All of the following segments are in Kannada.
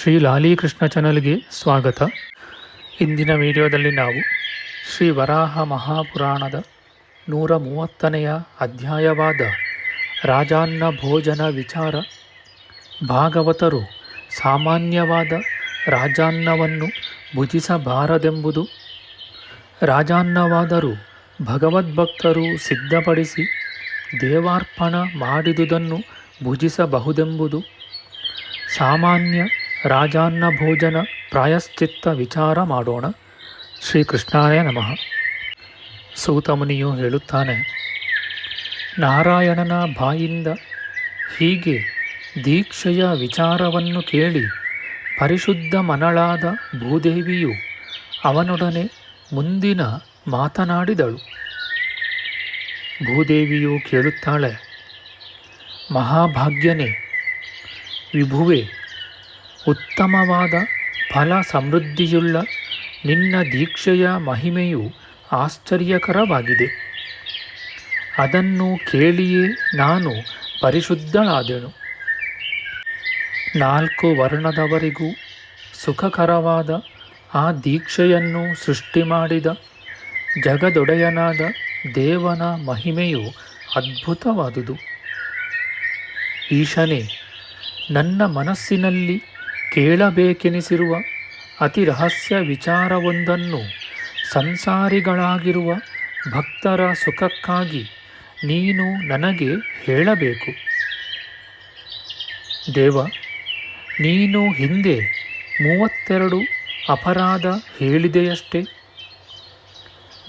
ಶ್ರೀ ಲಾಲೀಕೃಷ್ಣ ಚಾನಲ್ಗೆ ಸ್ವಾಗತ. ಇಂದಿನ ವಿಡಿಯೋದಲ್ಲಿ ನಾವು ಶ್ರೀ ವರಾಹ ಮಹಾಪುರಾಣದ ನೂರ ಮೂವತ್ತನೆಯ ಅಧ್ಯಾಯವಾದ ರಾಜಾನ್ನ ಭೋಜನ ವಿಚಾರ. ಭಾಗವತರು ಸಾಮಾನ್ಯವಾದ ರಾಜಾನ್ನವನ್ನು ಭುಜಿಸಬಾರದೆಂಬುದು. ರಾಜಾನ್ನವಾದರೂ ಭಗವದ್ಭಕ್ತರು ಸಿದ್ಧಪಡಿಸಿ ದೇವಾರ್ಪಣ ಮಾಡಿದುದನ್ನು ಭುಜಿಸಬಹುದೆಂಬುದು. ಸಾಮಾನ್ಯ ರಾಜಾನ್ನ ಭೋಜನ ಪ್ರಾಯಶ್ಚಿತ್ತ ವಿಚಾರ ಮಾಡೋಣ. ಶ್ರೀಕೃಷ್ಣಾಯ ನಮಃ. ಸೂತಮುನಿಯು ಹೇಳುತ್ತಾನೆ, ನಾರಾಯಣನ ಬಾಯಿಂದ ಹೀಗೆ ದೀಕ್ಷೆಯ ವಿಚಾರವನ್ನು ಕೇಳಿ ಪರಿಶುದ್ಧ ಮನಳಾದ ಭೂದೇವಿಯು ಅವನೊಡನೆ ಮುಂದಿನ ಮಾತನಾಡಿದಳು. ಭೂದೇವಿಯು ಕೇಳುತ್ತಾಳೆ, ಮಹಾಭಾಗ್ಯನೇ, ವಿಭುವೆ ಉತ್ತಮವಾದ ಫಲ ಸಮೃದ್ಧಿಯುಳ್ಳ ನಿನ್ನ ದೀಕ್ಷೆಯ ಮಹಿಮೆಯು ಆಶ್ಚರ್ಯಕರವಾಗಿದೆ. ಅದನ್ನು ಕೇಳಿಯೇ ನಾನು ಪರಿಶುದ್ಧಳಾದೆನು. ನಾಲ್ಕು ವರ್ಣದವರಿಗೂ ಸುಖಕರವಾದ ಆ ದೀಕ್ಷೆಯನ್ನು ಸೃಷ್ಟಿ ಮಾಡಿದ ಜಗದೊಡೆಯನಾದ ದೇವನ ಮಹಿಮೆಯು ಅದ್ಭುತವಾದುದು. ಈಶನೇ, ನನ್ನ ಮನಸ್ಸಿನಲ್ಲಿ ಕೇಳಬೇಕೆನಿಸಿರುವ ಅತಿ ರಹಸ್ಯ ವಿಚಾರವೊಂದನ್ನು ಸಂಸಾರಿಗಳಾಗಿರುವ ಭಕ್ತರ ಸುಖಕ್ಕಾಗಿ ನೀನು ನನಗೆ ಹೇಳಬೇಕು. ದೇವ, ನೀನು ಹಿಂದೆ ಮೂವತ್ತೆರಡು ಅಪರಾಧ ಹೇಳಿದೆಯಷ್ಟೇ.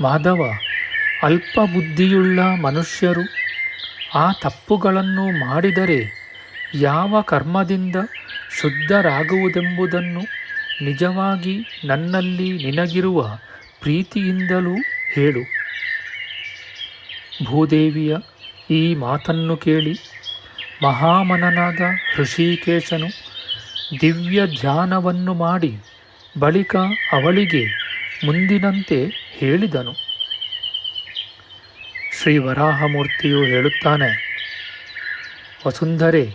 ಮಾಧವ ಅಲ್ಪ ಬುದ್ಧಿಯುಳ್ಳ ಮನುಷ್ಯರು ಆ ತಪ್ಪುಗಳನ್ನು ಮಾಡಿದರೆ ಯಾವ ಕರ್ಮದಿಂದ ಶುದ್ಧರಾಗುವುದೆಂಬುದನ್ನು ನಿಜವಾಗಿ ನನ್ನಲ್ಲಿ ನಿನಗಿರುವ ಪ್ರೀತಿಯಿಂದಲೂ ಹೇಳು. ಭೂದೇವಿಯ ಈ ಮಾತನ್ನು ಕೇಳಿ ಮಹಾಮನನಾದ ಋಷಿಕೇಶನು ದಿವ್ಯ ಧ್ಯಾನವನ್ನು ಮಾಡಿ ಬಳಿಕ ಅವಳಿಗೆ ಮುಂದಿನಂತೆ ಹೇಳಿದನು. ಶ್ರೀ ವರಾಹಮೂರ್ತಿಯು ಹೇಳುತ್ತಾನೆ, ವಸುಂಧರೆ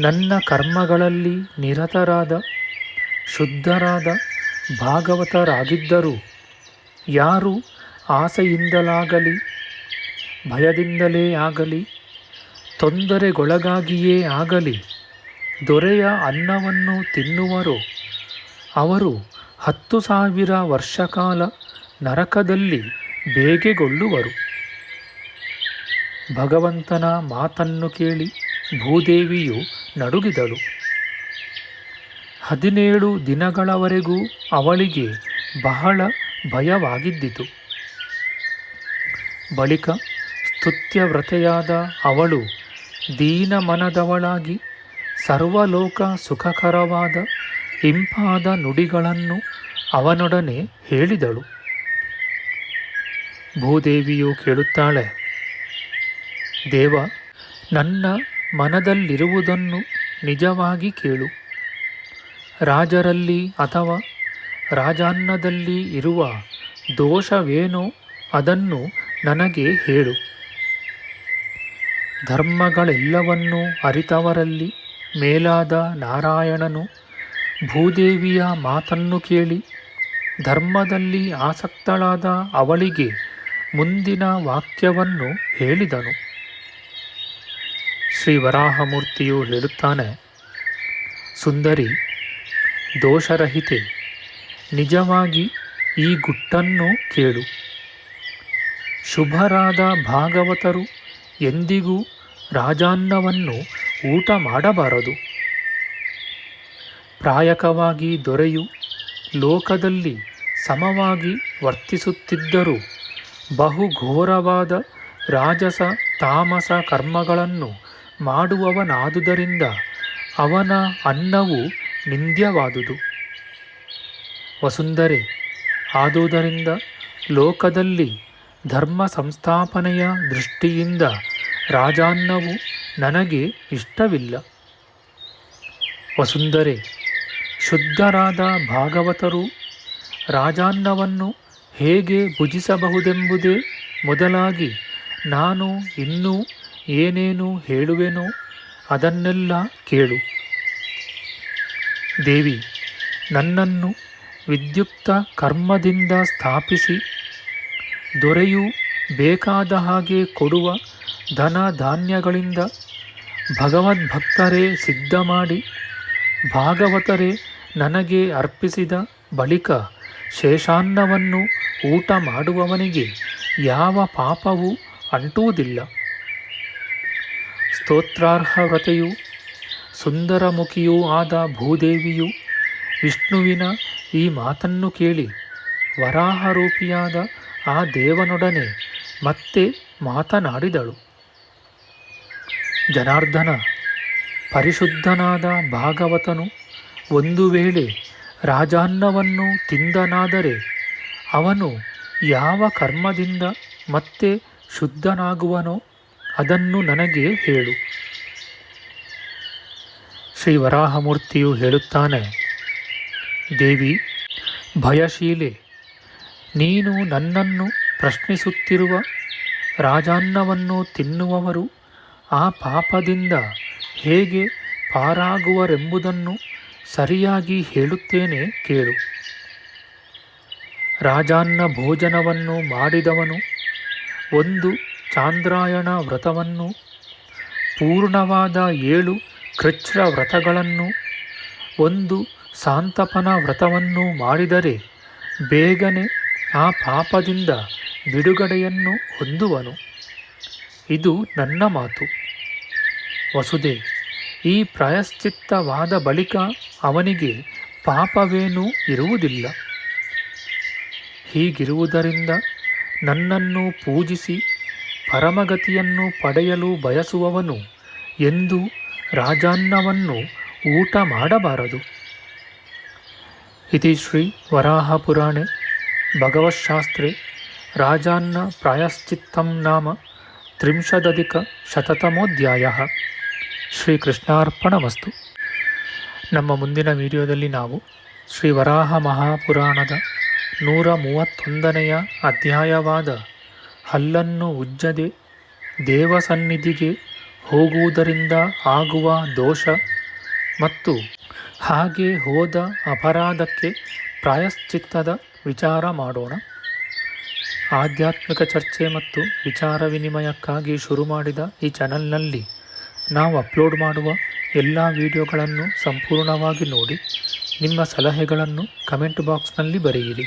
ನನ್ನ ಕರ್ಮಗಳಲ್ಲಿ ನಿರತರಾದ, ಶುದ್ಧರಾದ ಭಾಗವತರಾಗಿದ್ದರೂ ಯಾರು ಆಸೆಯಿಂದಲಾಗಲಿ, ಭಯದಿಂದಲೇ ಆಗಲಿ, ತೊಂದರೆಗೊಳಗಾಗಿಯೇ ಆಗಲಿ, ದೊರೆಯ ಅನ್ನವನ್ನು ತಿನ್ನುವರೋ, ಅವರು ಹತ್ತು ಸಾವಿರ ವರ್ಷಕಾಲ ನರಕದಲ್ಲಿ ಬೇಗೆಗೊಳ್ಳುವರು ಭಗವಂತನ ಮಾತನ್ನು ಕೇಳಿ ಭೂದೇವಿಯು ನಡುಗಿದಳು. ಹದಿನೇಳು ದಿನಗಳವರೆಗೂ ಅವಳಿಗೆ ಬಹಳ ಭಯವಾಗಿದ್ದಿತು. ಬಳಿಕ ಸ್ತುತ್ಯವ್ರತೆಯಾದ ಅವಳು ದೀನ ಮನದವಳಾಗಿ ಸರ್ವಲೋಕ ಸುಖಕರವಾದ ಇಂಪಾದ ನುಡಿಗಳನ್ನು ಅವನೊಡನೆ ಹೇಳಿದಳು. ಭೂದೇವಿಯು ಕೇಳುತ್ತಾಳೆ, ದೇವ, ನನ್ನ ಮನದಲ್ಲಿರುವುದನ್ನು ನಿಜವಾಗಿ ಕೇಳು. ರಾಜರಲ್ಲಿ ಅಥವಾ ರಾಜಾನ್ನದಲ್ಲಿ ಇರುವ ದೋಷವೇನೋ ಅದನ್ನು ನನಗೆ ಹೇಳು. ಧರ್ಮಗಳೆಲ್ಲವನ್ನೂ ಅರಿತವರಲ್ಲಿ ಮೇಲಾದ ನಾರಾಯಣನು ಭೂದೇವಿಯ ಮಾತನ್ನು ಕೇಳಿ ಧರ್ಮದಲ್ಲಿ ಆಸಕ್ತಳಾದ ಅವಳಿಗೆ ಮುಂದಿನ ವಾಕ್ಯವನ್ನು ಹೇಳಿದನು. ಶ್ರೀ ವರಾಹಮೂರ್ತಿಯು ಹೇಳುತ್ತಾನೆ, ಸುಂದರಿ, ದೋಷರಹಿತೆ, ನಿಜವಾಗಿ ಈ ಗುಟ್ಟನ್ನು ಕೇಳು. ಶುಭರಾದ ಭಾಗವತರು ಎಂದಿಗೂ ರಾಜಾನ್ನವನ್ನು ಊಟ ಮಾಡಬಾರದು. ಪ್ರಾಯಕವಾಗಿ ದೊರೆಯು, ಲೋಕದಲ್ಲಿ ಸಮವಾಗಿ ವರ್ತಿಸುತ್ತಿದ್ದರೂ ಬಹುಘೋರವಾದ ರಾಜಸ ತಾಮಸ ಕರ್ಮಗಳನ್ನು ಮಾಡುವವನಾದುದರಿಂದ ಅವನ ಅನ್ನವು ನಿಂದ್ಯವಾದುದು. ವಸುಂಧರೆ, ಆದುದರಿಂದ ಲೋಕದಲ್ಲಿ ಧರ್ಮ ಸಂಸ್ಥಾಪನೆಯ ದೃಷ್ಟಿಯಿಂದ ರಾಜಾನ್ನವು ನನಗೆ ಇಷ್ಟವಿಲ್ಲ. ವಸುಂಧರೆ, ಶುದ್ಧರಾದ ಭಾಗವತರು ರಾಜಾನ್ನವನ್ನು ಹೇಗೆ ಭುಜಿಸಬಹುದೆಂಬುದೇ ಮೊದಲಾಗಿ ನಾನು ಇನ್ನೂ ಏನೇನು ಹೇಳುವೆನೋ ಅದನ್ನೆಲ್ಲ ಕೇಳು. ದೇವಿ, ನನ್ನನ್ನು ವಿದ್ಯುಕ್ತ ಕರ್ಮದಿಂದ ಸ್ಥಾಪಿಸಿ, ದೊರೆಯು ಬೇಕಾದ ಹಾಗೆ ಕೊಡುವ ಧನ ಧಾನ್ಯಗಳಿಂದ ಭಗವದ್ಭಕ್ತರೇ ಸಿದ್ಧ ಮಾಡಿ, ಭಾಗವತರೇ ನನಗೆ ಅರ್ಪಿಸಿದ ಬಳಿಕ ಶೇಷಾನ್ನವನ್ನು ಊಟ ಮಾಡುವವನಿಗೆ ಯಾವ ಪಾಪವೂ ಅಂಟುವುದಿಲ್ಲ. ಸ್ತೋತ್ರಾರ್ಹ ವ್ರತೆಯು ಸುಂದರಮುಖಿಯೂ ಆದ ಭೂದೇವಿಯು ವಿಷ್ಣುವಿನ ಈ ಮಾತನ್ನು ಕೇಳಿ ವರಾಹರೂಪಿಯಾದ ಆ ದೇವನೊಡನೆ ಮತ್ತೆ ಮಾತನಾಡಿದಳು. ಜನಾರ್ದನ, ಪರಿಶುದ್ಧನಾದ ಭಾಗವತನು ಒಂದು ವೇಳೆ ರಾಜಾನ್ನವನ್ನು ತಿಂದನಾದರೆ ಅವನು ಯಾವ ಕರ್ಮದಿಂದ ಮತ್ತೆ ಶುದ್ಧನಾಗುವನೋ ಅದನ್ನು ನನಗೆ ಹೇಳು. ಶ್ರೀ ವರಾಹಮೂರ್ತಿಯು ಹೇಳುತ್ತಾನೆ, ದೇವಿ, ಭಯಶೀಲೆ, ನೀನು ನನ್ನನ್ನು ಪ್ರಶ್ನಿಸುತ್ತಿರುವ ರಾಜಾನ್ನವನ್ನು ತಿನ್ನುವವರು ಆ ಪಾಪದಿಂದ ಹೇಗೆ ಪಾರಾಗುವರೆಂಬುದನ್ನು ಸರಿಯಾಗಿ ಹೇಳುತ್ತೇನೆ ಕೇಳು. ರಾಜಾನ್ನ ಭೋಜನವನ್ನು ಮಾಡಿದವನು ಒಂದು ಚಾಂದ್ರಾಯಣ ವ್ರತವನ್ನು, ಪೂರ್ಣವಾದ ಏಳು ಕೃಚ್ಛ್ರ ವ್ರತಗಳನ್ನು, ಒಂದು ಸಾಂತಪನ ವ್ರತವನ್ನು ಮಾಡಿದರೆ ಬೇಗನೆ ಆ ಪಾಪದಿಂದ ಬಿಡುಗಡೆಯನ್ನು ಹೊಂದುವನು. ಇದು ನನ್ನ ಮಾತು. ವಸುದೆ ಈ ಪ್ರಾಯಶ್ಚಿತ್ತವಾದ ಬಳಿಕ ಅವನಿಗೆ ಪಾಪವೇನೂ ಇರುವುದಿಲ್ಲ. ಹೀಗಿರುವುದರಿಂದ ನನ್ನನ್ನು ಪೂಜಿಸಿ ಪರಮಗತಿಯನ್ನು ಪಡೆಯಲು ಬಯಸುವವನು ಎಂದು ರಾಜಾನ್ನವನ್ನು ಊಟ ಮಾಡಬಾರದು. ಇತಿ ಶ್ರೀ ವರಾಹಪುರಾಣೆ ಭಗವತ್ಶಾಸ್ತ್ರೆ ರಾಜಾನ್ನ ಪ್ರಾಯಶ್ಚಿತ್ತಂ ನಾಮ, ತ್ರಿಂಶದಧಿಕ ಶತತಮೋಧ್ಯಾಯ. ಶ್ರೀಕೃಷ್ಣಾರ್ಪಣಮಸ್ತು. ನಮ್ಮ ಮುಂದಿನ ವಿಡಿಯೋದಲ್ಲಿ ನಾವು ಶ್ರೀ ವರಾಹ ಮಹಾಪುರಾಣದ ನೂರ ಮೂವತ್ತೊಂದನೆಯ ಅಧ್ಯಾಯವಾದ ಹಲ್ಲನ್ನು ಉಜ್ಜದೆ ದೇವಸನ್ನಿಧಿಗೆ ಹೋಗುವುದರಿಂದ ಆಗುವ ದೋಷ ಮತ್ತು ಹಾಗೆ ಹೋದ ಅಪರಾಧಕ್ಕೆ ಪ್ರಾಯಶ್ಚಿತ್ತದ ವಿಚಾರ ಮಾಡೋಣ. ಆಧ್ಯಾತ್ಮಿಕ ಚರ್ಚೆ ಮತ್ತು ವಿಚಾರ ವಿನಿಮಯಕ್ಕಾಗಿ ಶುರು ಮಾಡಿದ ಈ ಚಾನಲ್ನಲ್ಲಿ ನಾವು ಅಪ್ಲೋಡ್ ಮಾಡುವ ಎಲ್ಲ ವಿಡಿಯೋಗಳನ್ನು ಸಂಪೂರ್ಣವಾಗಿ ನೋಡಿ, ನಿಮ್ಮ ಸಲಹೆಗಳನ್ನು ಕಮೆಂಟ್ ಬಾಕ್ಸ್ನಲ್ಲಿ ಬರೆಯಿರಿ.